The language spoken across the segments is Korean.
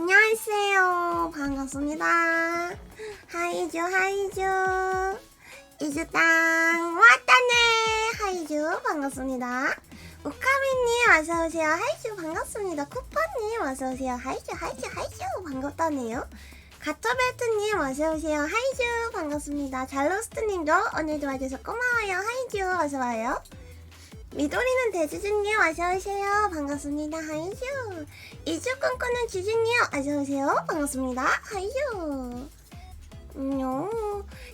안녕하세요. 반갑습니다. 하이주, 하이주. 이주땅 왔다네. 하이주, 반갑습니다. 우카미님, 어서오세요. 하이주, 반갑습니다. 쿠파님, 어서오세요. 하이주, 하이주, 하이주, 반갑다네요. 가터벨트님, 어서오세요. 하이주, 반갑습니다. 잘로스트님도 오늘도 와줘서 고마워요. 하이주, 어서와요. 미도리는 대주주님 어서오세요 반갑습니다 하이쇼 이주 꿈꾸는 주주님 어서오세요. 반갑습니다. 하이쇼 음요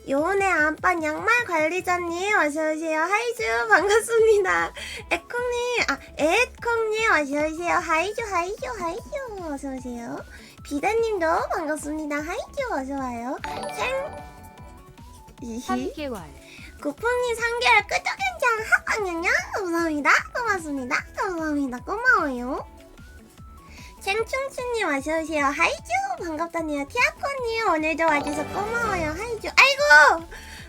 요원의 안방 양말 관리자님 어서오세요. 하이주 반갑습니다. 에콩님 아 에콩님 어서오세요. 하이주 하이주 하이주 어서오세요. 비다님도 반갑습니다. 하이주 어서와요. 생 이히 3개월. 구풍이 3개월 끄적연장 학광연장 감사합니다. 고맙습니다. 감사합니다. 고마워요 쟁충충님 어서오세요. 하이주 반갑다네요. 티아코님 오늘도 와줘서 고마워요. 하이주 아이고!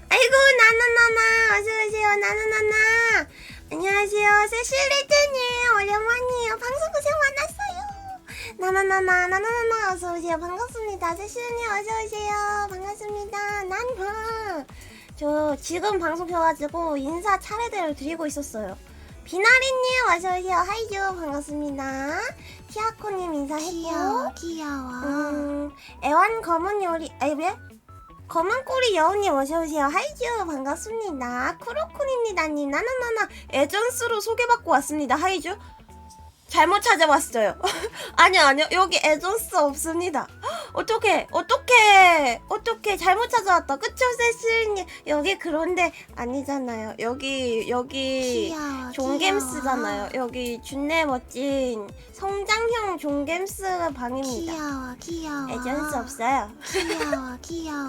아이고 나나나나 어서오세요. 나나나나. 안녕하세요. 세실리트님 오랜만이에요 방송 고생 많았어요. 나나나나 나나나나 어서오세요. 반갑습니다. 세실님 어서오세요. 반갑습니다. 난봐 저 지금 방송 켜가지고 인사 차례대로 드리고 있었어요. 비나리님 어서오세요. 하이죠. 반갑습니다. 티아코님 인사했고. 귀여워. 음, 애완 검은 요리, 아니, 왜? 검은 꼬리 여우님 어서오세요. 하이죠. 반갑습니다. 쿠로쿤입니다님. 나나나나 에전스로 소개받고 왔습니다. 하이죠. 잘못 찾아왔어요. 아니요, 아니요. 여기 에전스 없습니다. 어떻게, 어떻게, 어떻게 잘못 찾아왔다. 그쵸, 세슬님? 여기 그런데 아니잖아요. 여기, 여기. 귀여워. 종겜스잖아요. 여기 준내 멋진 성장형 종겜스 방입니다. 귀여워. 귀여워. 에전스 없어요. 귀여워. 귀여워.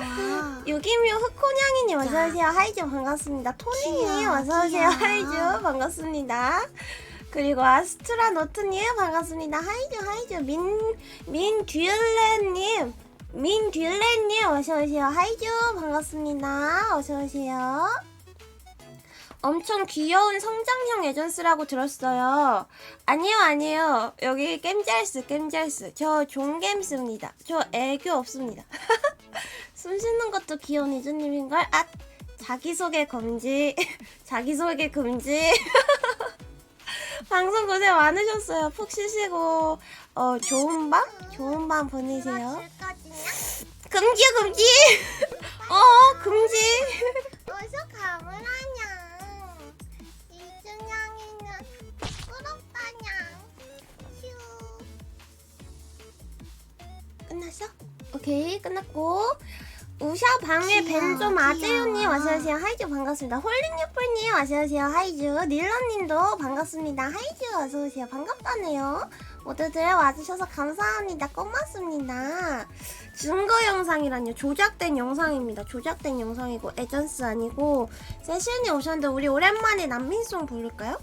유기묘 흑코냥이님 어서오세요. 하이즈 반갑습니다. 토니님 어서오세요. 하이즈 반갑습니다. 그리고 아스트라 노트님 반갑습니다. 하이즈 하이즈 민, 민듀레님 민듀레님 어서 오세요. 하이즈 반갑습니다. 어서 오세요. 엄청 귀여운 성장형 에전스라고 들었어요. 아니요, 아니요. 여기 겜잘스, 겜잘스. 저 종겜스입니다. 저 애교 없습니다. 숨 쉬는 것도 귀여운 이주님인걸? 아, 자기소개 금지. 자기소개 금지. 방송 고생 많으셨어요. 푹 쉬시고, 어, 좋은 밤? 좋은 밤 보내세요. 금지, 금지! 어, 금지! 어서 가물하냐. 이준영이는 부끄럽다냐. 휴. 끝났어? 오케이 끝났고 우샤 벤좀 아재유님 귀여워. 어서오세요. 하이즈 반갑습니다. 홀링유플님 어서오세요. 하이즈. 닐러님도 반갑습니다. 하이즈 어서오세요. 반갑다네요. 모두들 와주셔서 감사합니다. 고맙습니다. 증거 영상이란요 조작된 영상입니다. 조작된 영상이고 에전스 아니고 세션이 오셨는데 우리 오랜만에 난민송 부를까요?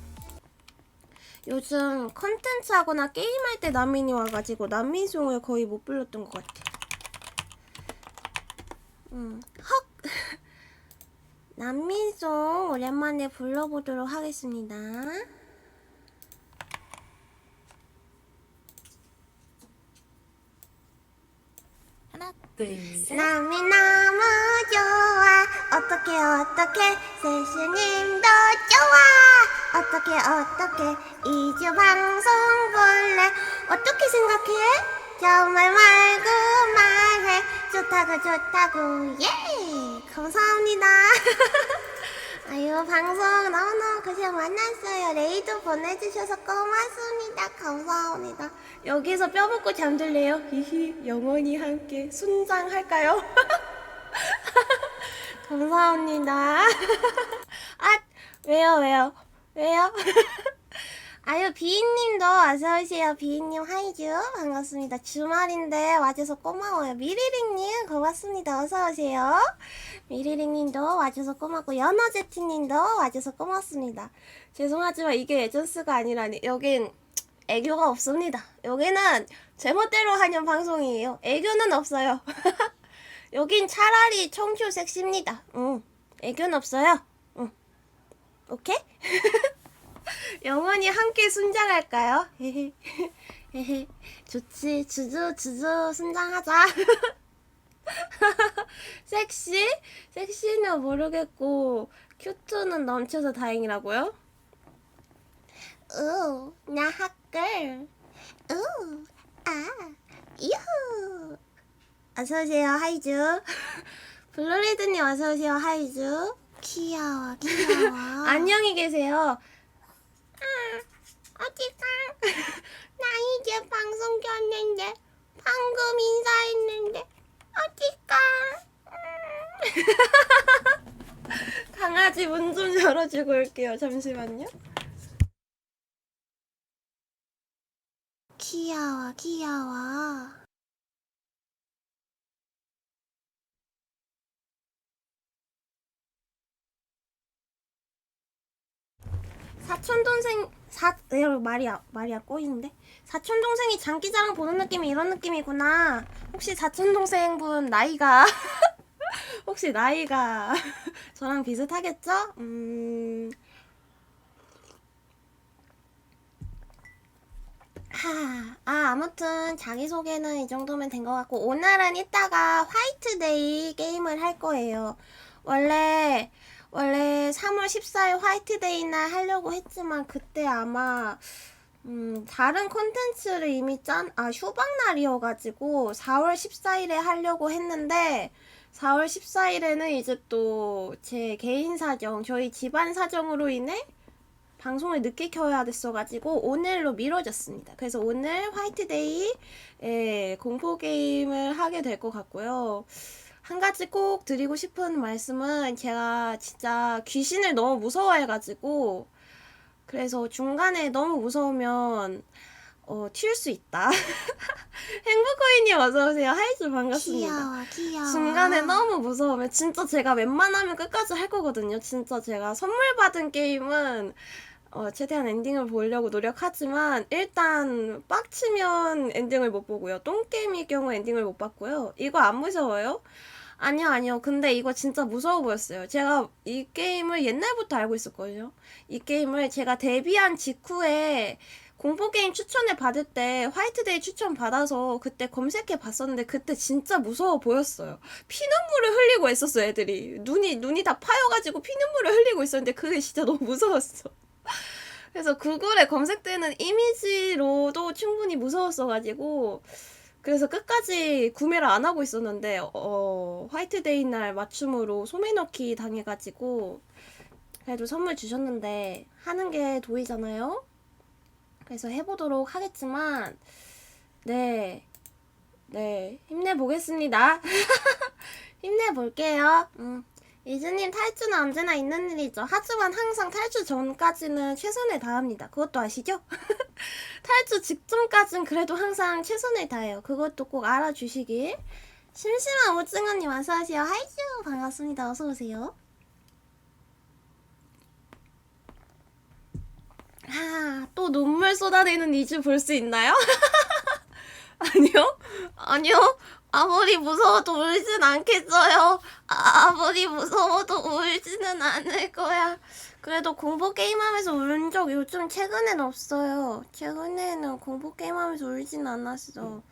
요즘 컨텐츠 하거나 게임할 때 난민이 와가지고 난민송을 거의 못 불렀던 것 같아. 음, 헉! 난민송 오랜만에 불러보도록 하겠습니다. 하나 둘 셋. 남이 너무 좋아. 어떻게 어떻게 세슈님도 좋아? 어떻게 어떻게 이주 방송 볼래? 어떻게 생각해 정말 말고 말해. 좋다고 좋다고. 예! 감사합니다. 아유 방송 너무너무 고생 많았어요. 레이도 보내주셔서 고맙습니다. 감사합니다. 여기서 뼈 먹고 잠들래요? 히히 영원히 함께 순장할까요? 감사합니다. 아 왜요 왜요? 왜요? 아유 비인님도 어서오세요. 비인님 하이즈 반갑습니다. 주말인데 와줘서 고마워요. 미리링님 고맙습니다. 어서오세요. 미리링님도 와줘서 고맙고 연어제티님도 와줘서 고맙습니다. 죄송하지만 이게 에전스가 아니라니 여긴 애교가 없습니다. 여기는 제멋대로 하는 방송이에요. 애교는 없어요. 여긴 차라리 청초 섹시입니다. 응. 애교는 없어요. 응. 오케이? 영원히 함께 순장할까요? 좋지 주주 주주 순장하자 섹시? 섹시는 모르겠고 큐트는 넘쳐서 다행이라고요? 우, 나 핫글. 우, 아, 유후. 어서오세요 하이주 블루리드님 어서오세요 하이주 귀여워, 귀여워. 안녕히 계세요 어디가? 나 이제 방송 켰는데 방금 인사했는데 어디가? 강아지 문 좀 열어주고 올게요 잠시만요 귀여워, 귀여워. 사촌 동생 사 에, 말이야 말이야 꼬이는데 사촌 동생이 장기자랑 보는 느낌이 이런 느낌이구나 혹시 사촌 동생분 나이가 혹시 나이가 저랑 비슷하겠죠? 음. 하, 아, 아무튼 자기소개는 이 정도면 된 것 같고, 오늘은 이따가 화이트데이 게임을 할 거예요. 원래, 원래 3월 14일 화이트데이 날 하려고 했지만, 그때 아마, 음, 다른 콘텐츠를 이미 짠, 아, 휴방날이어가지고, 4월 14일에 하려고 했는데, 4월 14일에는 이제 또 제 개인 사정, 저희 집안 사정으로 인해 방송을 늦게 켜야 됐어가지고 오늘로 미뤄졌습니다. 그래서 오늘 화이트데이 에 공포 게임을 하게 될 것 같고요. 한 가지 꼭 드리고 싶은 말씀은 제가 진짜 귀신을 너무 무서워해가지고 그래서 중간에 너무 무서우면 어, 튈 수 있다. 행복코인님 어서오세요. 하이즈 반갑습니다. 귀여워, 귀여워. 중간에 너무 무서우면 진짜 제가 웬만하면 끝까지 할 거거든요. 진짜 제가 선물 받은 게임은 어, 최대한 엔딩을 보려고 노력하지만 일단 빡치면 엔딩을 못 보고요. 똥게임일 경우 엔딩을 못 봤고요. 이거 안 무서워요? 아니요, 아니요. 근데 이거 진짜 무서워 보였어요. 제가 이 게임을 옛날부터 알고 있었거든요. 이 게임을 제가 데뷔한 직후에 공포게임 추천을 받을 때 화이트데이 추천 받아서 그때 검색해 봤었는데 그때 진짜 무서워 보였어요. 피눈물을 흘리고 있었어, 애들이. 눈이, 눈이 다 파여가지고 피눈물을 흘리고 있었는데 그게 진짜 너무 무서웠어. 그래서 구글에 검색되는 이미지로도 충분히 무서웠어가지고 그래서 끝까지 구매를 안 하고 있었는데 어 화이트데이 날 맞춤으로 소매 넣기 당해가지고 그래도 선물 주셨는데 하는 게 도이잖아요. 그래서 해보도록 하겠지만 네, 네 힘내 보겠습니다. 힘내 볼게요. 음. 이즈님 탈주는 언제나 있는 일이죠. 하지만 항상 탈주 전까지는 최선을 다합니다. 그것도 아시죠? 탈주 직전까지는 그래도 항상 최선을 다해요. 그것도 꼭 알아주시길. 심심한 오징어님 어서오세요. 하이쭈 반갑습니다. 어서오세요. 아, 또 눈물 쏟아내는 이즈 볼 수 있나요? 아니요? 아니요? 아무리 무서워도 울진 않겠어요. 아, 아무리 무서워도 울지는 않을 거야. 그래도 공포 게임하면서 울 적 요즘 최근엔 없어요. 최근에는 공포 게임하면서 울진 않았어.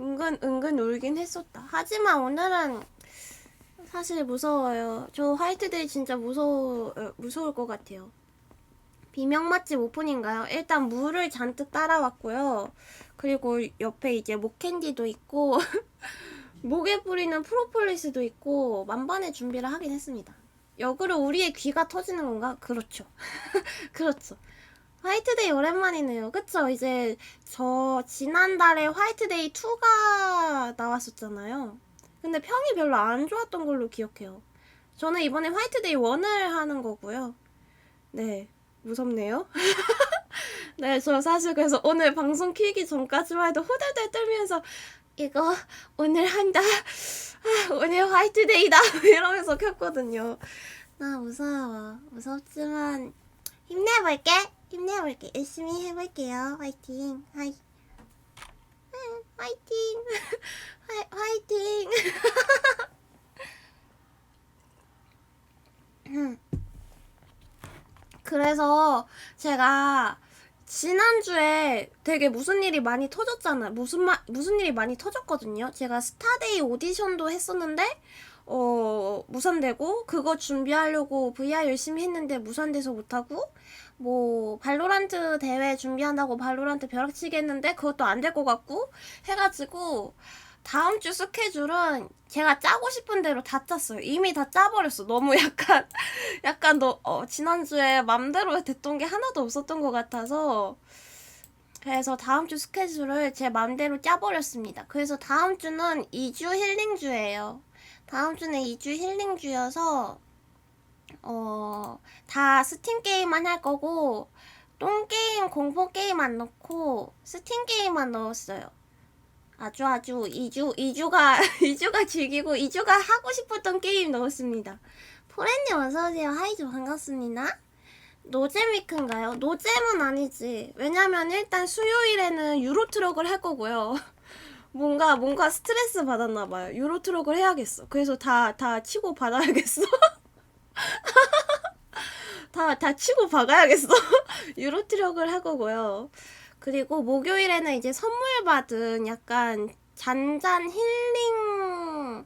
은근 은근 울긴 했었다. 하지만 오늘은 사실 무서워요. 저 화이트데이 진짜 무서워 어, 무서울 것 같아요. 비명 맛집 오픈인가요? 일단 물을 잔뜩 따라왔고요. 그리고 옆에 이제 목캔디도 있고 목에 뿌리는 프로폴리스도 있고 만반의 준비를 하긴 했습니다. 역으로 우리의 귀가 터지는 건가? 그렇죠. 그렇죠. 화이트데이 오랜만이네요. 그쵸? 이제 저 지난달에 화이트데이 2가 나왔었잖아요. 근데 평이 별로 안 좋았던 걸로 기억해요. 저는 이번에 화이트데이 1을 하는 거고요. 네. 무섭네요. 네, 저 사실 그래서 오늘 방송 키기 전까지만 해도 호들들 떨면서 이거 오늘 한다. 아, 오늘 화이트데이다. 이러면서 켰거든요. 나 무서워. 무섭지만 힘내볼게. 힘내볼게. 열심히 해볼게요. 화이팅. 하이. 응, 화이팅. 화, 화이팅. 음. 그래서 제가 지난주에 되게 무슨 일이 많이 터졌잖아요. 무슨 마, 무슨 일이 많이 터졌거든요. 제가 스타데이 오디션도 했었는데 어 무산되고 그거 준비하려고 VR 열심히 했는데 무산돼서 못 하고 뭐 발로란트 대회 준비한다고 발로란트 벼락치기 했는데 그것도 안 될 것 같고 해 가지고 다음 주 스케줄은 제가 짜고 싶은 대로 다 짰어요. 이미 다 짜버렸어. 너무 약간 약간 너 어, 지난주에 맘대로 됐던 게 하나도 없었던 것 같아서 그래서 다음 주 스케줄을 제 맘대로 짜버렸습니다. 그래서 다음 주는 2주 힐링주예요. 다음 주는 2주 힐링주여서 어, 다 스팀 게임만 할 거고 똥 게임, 공포 게임 안 넣고 스팀 게임만 넣었어요. 아주 아주 2주 2주가 2주가 즐기고 2주가 하고 싶었던 게임 넣었습니다. 포렌님 어서 오세요. 하이죠 반갑습니다. 노잼 위크인가요? 노잼은 아니지. 왜냐면 일단 수요일에는 유로 트럭을 할 거고요. 뭔가 뭔가 스트레스 받았나 봐요. 유로 트럭을 해야겠어. 그래서 다다 치고 받아야겠어. 다 다 치고 박아야겠어. 유로 트럭을 할 거고요. 그리고 목요일에는 이제 선물 받은 약간 잔잔 힐링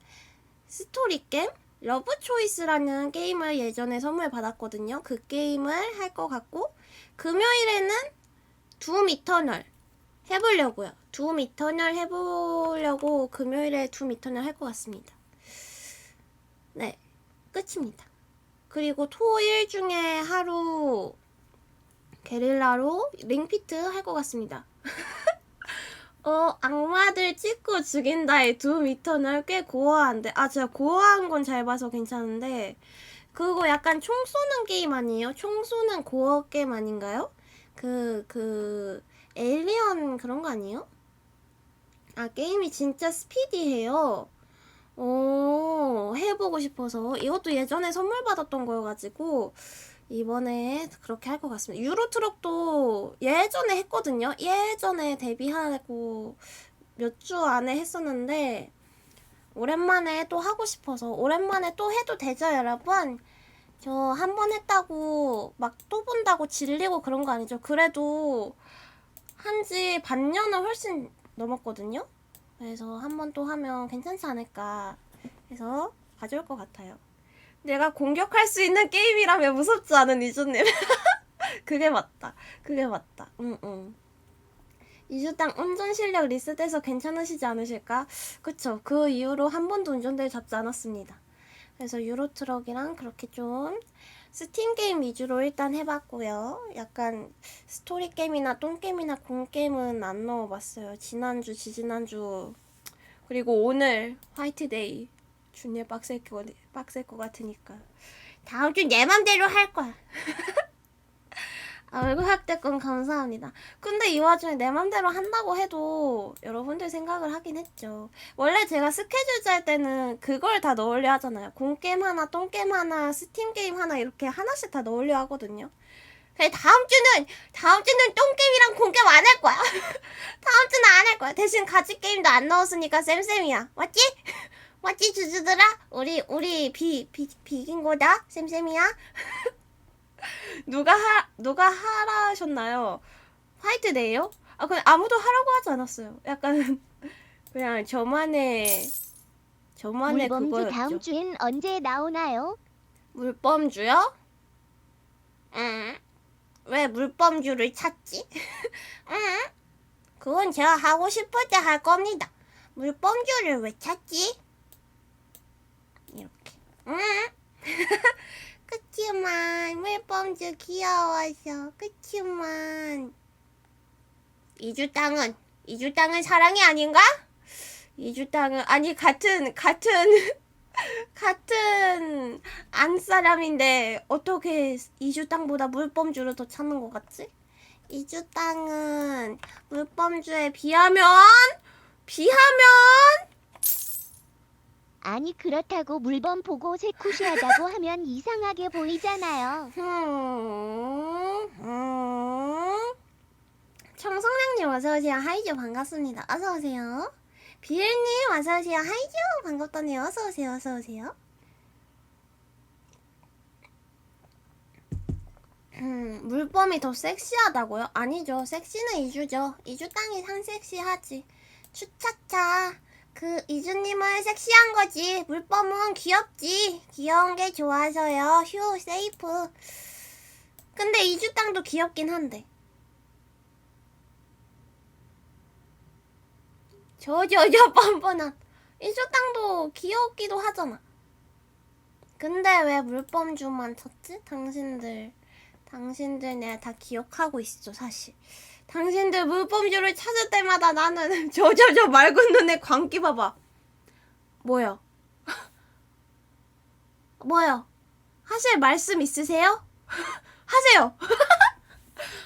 스토리 게임? 러브 초이스라는 게임을 예전에 선물 받았거든요. 그 게임을 할 것 같고 금요일에는 둠 이터널 해보려고요. 둠 이터널 해보려고 금요일에 둠 이터널 할 것 같습니다. 네, 끝입니다. 그리고 토일 중에 하루 게릴라로 링피트 할 것 같습니다. 어, 악마들 찍고 죽인다의 둠 이터널 꽤 고어한데. 아, 제가 고어한 건 잘 봐서 괜찮은데. 그거 약간 총 쏘는 게임 아니에요? 총 쏘는 고어 게임 아닌가요? 그, 그, 에일리언 그런 거 아니에요? 아, 게임이 진짜 스피디해요. 오, 해보고 싶어서. 이것도 예전에 선물 받았던 거여가지고, 이번에 그렇게 할 것 같습니다. 유로트럭도 예전에 했거든요. 예전에 데뷔하고 몇 주 안에 했었는데 오랜만에 또 하고 싶어서 오랜만에 또 해도 되죠, 여러분? 저 한 번 했다고 막 또 본다고 질리고 그런 거 아니죠. 그래도 한 지 반년은 훨씬 넘었거든요. 그래서 한 번 또 하면 괜찮지 않을까 해서 가져올 것 같아요. 내가 공격할 수 있는 게임이라면 무섭지 않은 이주님. 그게 맞다. 그게 맞다. 응, 응. 이주당 운전 실력 리셋돼서 괜찮으시지 않으실까? 그쵸. 그 이후로 한 번도 운전대를 잡지 않았습니다. 그래서 유로트럭이랑 그렇게 좀 스팀 게임 위주로 일단 해봤고요. 약간 스토리 게임이나 똥 게임이나 공 게임은 안 넣어봤어요. 지난주, 지지난주 그리고 오늘 화이트데이 준예 빡셀 거 빡셀 것 같으니까 다음 주 내 맘대로 할 거야. 아, 얼굴 학대권 감사합니다. 근데 이 와중에 내 맘대로 한다고 해도 여러분들 생각을 하긴 했죠. 원래 제가 스케줄 짤 때는 그걸 다 넣으려 하잖아요. 공게임 하나, 똥게임 하나, 스팀 게임 하나 이렇게 하나씩 다 넣으려 하거든요. 그래 다음 주는 다음 주는 똥게임이랑 공게임 안 할 거야. 다음 주는 안 할 거야. 대신 가지 게임도 안 넣었으니까 쌤쌤이야. 맞지? 맞지 주주들아? 우리 우리 비, 비 비긴 거다 쌤쌤이야. 누가 하 누가 하라셨나요? 화이트데이요? 아 그냥 아무도 하라고 하지 않았어요. 약간 그냥 저만의 저만의 물범주 그거였죠. 다음 주엔 언제 나오나요? 물범주요? 응. 왜 물범주를 찾지? 응. 그건 제가 하고 싶을 때 할 겁니다. 물범주를 왜 찾지? 응. 그치만 물범주 귀여워서 그치만 이주 땅은 이주 땅은 사랑이 아닌가? 이주 땅은 아니 같은 같은 같은 안 사람인데 어떻게 이주 땅보다 물범주를 더 찾는 것 같지? 이주 땅은 물범주에 비하면 비하면 아니 그렇다고 물범 보고 세쿠시하다고 하면 이상하게 보이잖아요. 청성량님 어서오세요. 하이죠. 반갑습니다. 어서오세요. 비엘님 어서오세요. 하이죠. 반갑다네요. 어서오세요. 어서오세요. 음, 물범이 더 섹시하다고요? 아니죠. 섹시는 이주죠. 이주 땅이 상 섹시하지. 추차차. 그 이주님은 섹시한 거지. 물범은 귀엽지. 귀여운 게 좋아서요. 휴, 세이프. 근데 이주 땅도 귀엽긴 한데. 저저저 뻔뻔한. 이주 땅도 귀엽기도 하잖아. 근데 왜 물범주만 쳤지? 당신들. 당신들 내가 다 기억하고 있어 사실 당신들 물범주를 찾을 때마다 나는 저 저 저 맑은 눈에 광기 봐봐. 뭐야? 뭐야? 하실 말씀 있으세요? 하세요.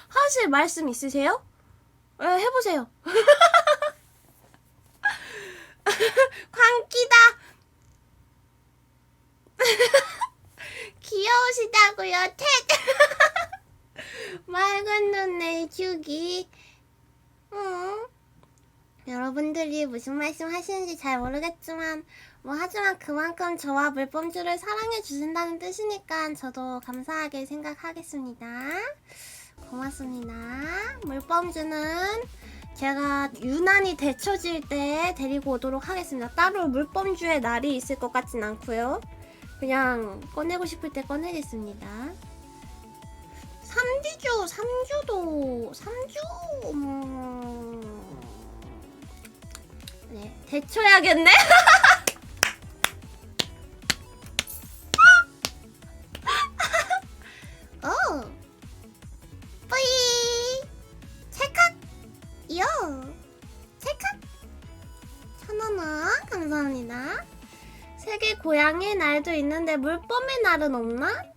하실 말씀 있으세요? 에, 해보세요. 광기다. 귀여우시다고요 택 맑은 눈 의 주기. 응. 여러분들이 무슨 말씀 하시는지 잘 모르겠지만, 뭐, 하지만 그만큼 저와 물범주를 사랑해 주신다는 뜻이니까 저도 감사하게 생각하겠습니다. 고맙습니다. 물범주는 제가 유난히 데쳐질 때 데리고 오도록 하겠습니다. 따로 물범주의 날이 있을 것 같진 않고요. 그냥 꺼내고 싶을 때 꺼내겠습니다. 3지주, 3주도, 3주, 음... 네, 대처해야겠네? 오! 뿌이! 찰칵! 요! 찰칵! 천원원, 감사합니다. 세계 고양이 날도 있는데 물범의 날은 없나?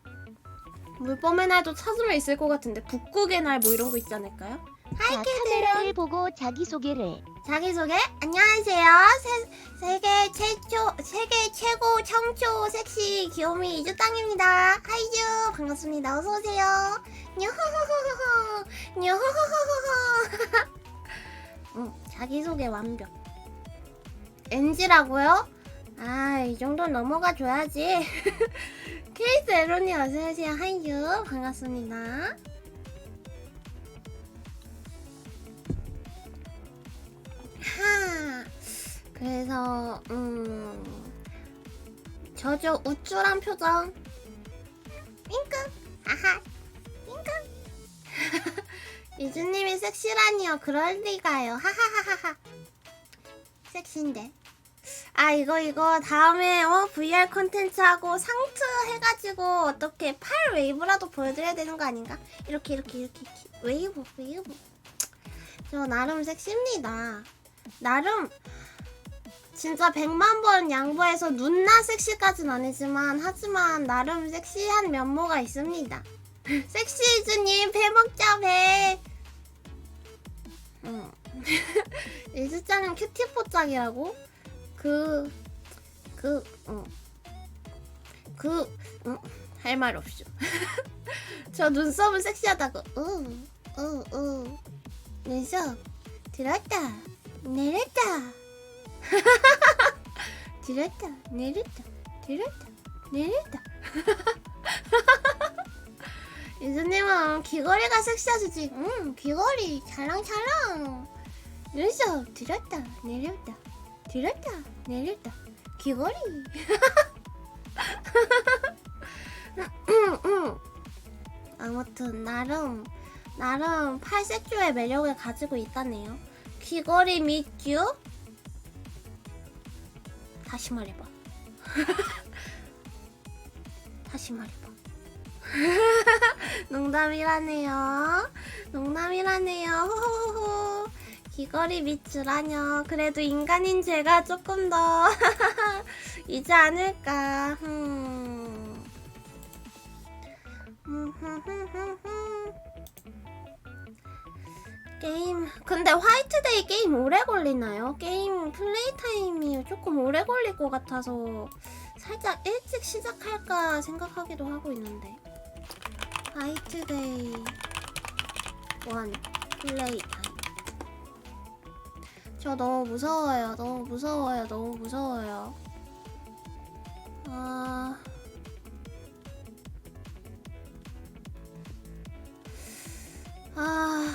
물범의 날도 찾으면 있을 것 같은데 북극의 날 뭐 이런 거 있지 않을까요? 하이 자, 카메라를 보고 자기소개를. 자기소개? 안녕하세요. 세, 세계 최초 세계 최고 청초 섹시 귀요미 이주땅입니다. 하이주. 반갑습니다. 어서오세요. 뇨호호호호 뇨호호호호 응 자기소개 완벽. NG라고요? 아 이 정도는 넘어가 줘야지 케이스 에로니 어서오세요. 하이유 반갑습니다. 하 그래서 음 저저 우쭐한 표정. 윙크 아하 윙크. 이주님이 섹시라니요. 그럴 리가요. 하하하하하. 섹시인데 아 이거 이거 다음에 어 VR 컨텐츠 하고 상트 해가지고 어떻게 팔 웨이브라도 보여드려야 되는 거 아닌가? 이렇게 이렇게 이렇게. 웨이브 웨이브 저 나름 섹시입니다 나름 진짜 100만 번 양보해서 눈나 섹시까진 아니지만 하지만 나름 섹시한 면모가 있습니다 섹시이즈님 배 먹자 배 응. 이즈짱은 큐티포 짝이라고? 그, 그, 응. 그, 응. 할말 없죠. 저 눈썹은 섹시하다고. 응, 응, 응. 눈썹, 들었다, 내렸다. 들었다, 내렸다, 들었다, 내렸다. 이수님은 귀걸이가 섹시하시지. 응, 귀걸이 찰랑찰랑. 눈썹 들었다, 내렸다. 들었다 내렸다. 귀걸이. 아무튼 나름 나름 팔색조의 매력을 가지고 있다네요. 귀걸이 밑주 다시 말해봐. 다시 말해봐. 농담이라네요. 농담이라네요. 호호호 귀걸이 밑줄라뇨 그래도 인간인 제가 조금 더 이지 않을까. 음. 게임 근데 화이트데이 게임 오래 걸리나요? 게임 플레이 타임이 조금 오래 걸릴 것 같아서 살짝 일찍 시작할까 생각하기도 하고 있는데 화이트데이 원 플레이 타임 저 너무 무서워요. 너무 무서워요. 너무 무서워요. 아. 아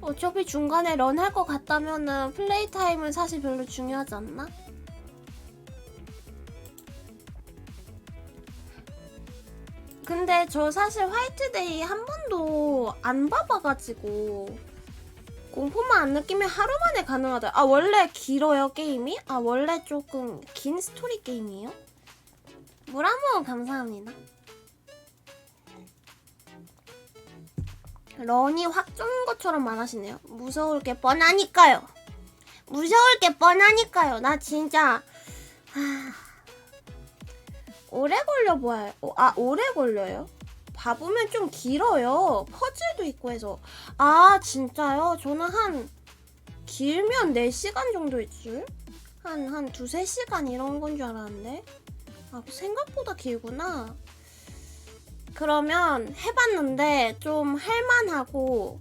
어차피 중간에 런 할 것 같다면은 플레이 타임은 사실 별로 중요하지 않나? 근데 저 사실 화이트데이 한 번도 안 봐봐가지고 공포만 안 느끼면 하루 만에 가능하다. 아 원래 길어요 게임이? 아 원래 조금 긴 스토리 게임이에요? 물 한 모금 감사합니다. 런이 확 쫀 것처럼 말하시네요. 무서울 게 뻔하니까요. 무서울 게 뻔하니까요. 나 진짜 하... 오래 걸려 보여요. 어, 아 오래 걸려요? 봐보면 좀 길어요. 퍼즐도 있고 해서. 아 진짜요? 저는 한 길면 4시간 정도일 줄? 한, 한 두세 시간 이런 건 줄 알았는데. 아, 생각보다 길구나. 그러면 해봤는데 좀 할만하고,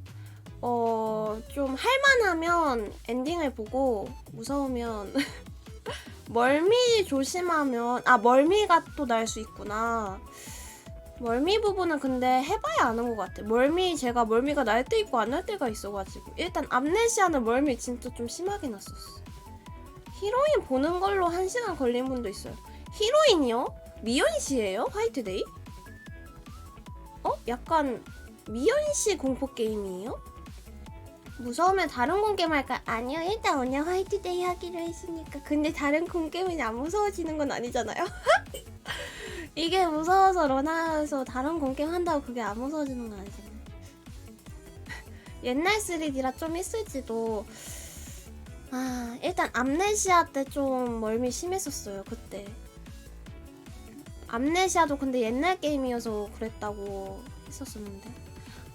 어, 좀 할만하면 엔딩을 보고 무서우면 멀미 조심하면, 아, 멀미가 또 날 수 있구나. 멀미 부분은 근데 해봐야 아는 것 같아. 멀미 제가 멀미가 날 때 있고 안 날 때가 있어가지고 일단 암네시아는 멀미 진짜 좀 심하게 났었어. 히로인 보는 걸로 한 시간 걸린 분도 있어요. 히로인이요? 미연 씨예요? 화이트데이? 어? 약간 미연 씨 공포 게임이에요? 무서우면 다른 공게임 할까? 아니요, 일단 오늘 화이트데이 하기로 했으니까. 근데 다른 공게임이 안 무서워지는 건 아니잖아요. 이게 무서워서 런하에서 다른 공게임 한다고 그게 안 무서워지는 건 아니잖아요. 옛날 3D라 좀 있을지도. 아, 일단 암네시아 때 좀 멀미 심했었어요, 그때. 암네시아도 근데 옛날 게임이어서 그랬다고 했었었는데.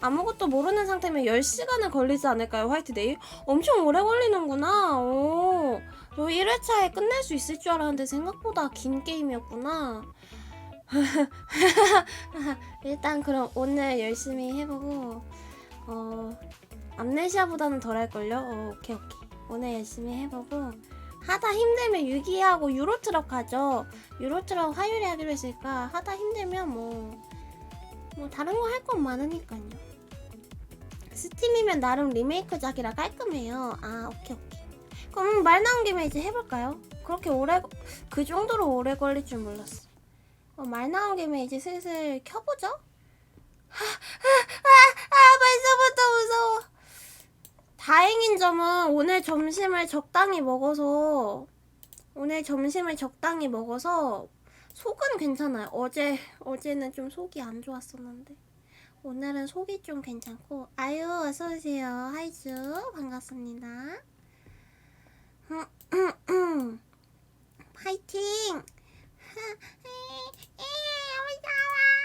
아무것도 모르는 상태면 10시간은 걸리지 않을까요, 화이트데이? 엄청 오래 걸리는구나. 오. 저 1회차에 끝낼 수 있을 줄 알았는데 생각보다 긴 게임이었구나. 일단 그럼 오늘 열심히 해보고 어 암네시아보다는 덜 할걸요? 어, 오케이 오케이. 오늘 열심히 해보고 하다 힘들면 유기하고 유로트럭 하죠. 유로트럭 화요일에 하기로 했으니까 하다 힘들면 뭐, 뭐 다른 거 할 건 많으니까요. 스팀이면 나름 리메이크작이라 깔끔해요. 아 오케이 오케이. 그럼 말 나온 김에 이제 해볼까요? 그렇게 오래 그 정도로 오래 걸릴 줄 몰랐어 어, 말 나온 김에 이제 슬슬 켜보죠? 아, 아, 아, 벌써부터 무서워. 다행인 점은 오늘 점심을 적당히 먹어서 오늘 점심을 적당히 먹어서 속은 괜찮아요. 어제 어제는 좀 속이 안 좋았었는데 오늘은 속이 좀 괜찮고 아유 어서 오세요 하이즈 반갑습니다. 파이팅! 哎哎，我笑了。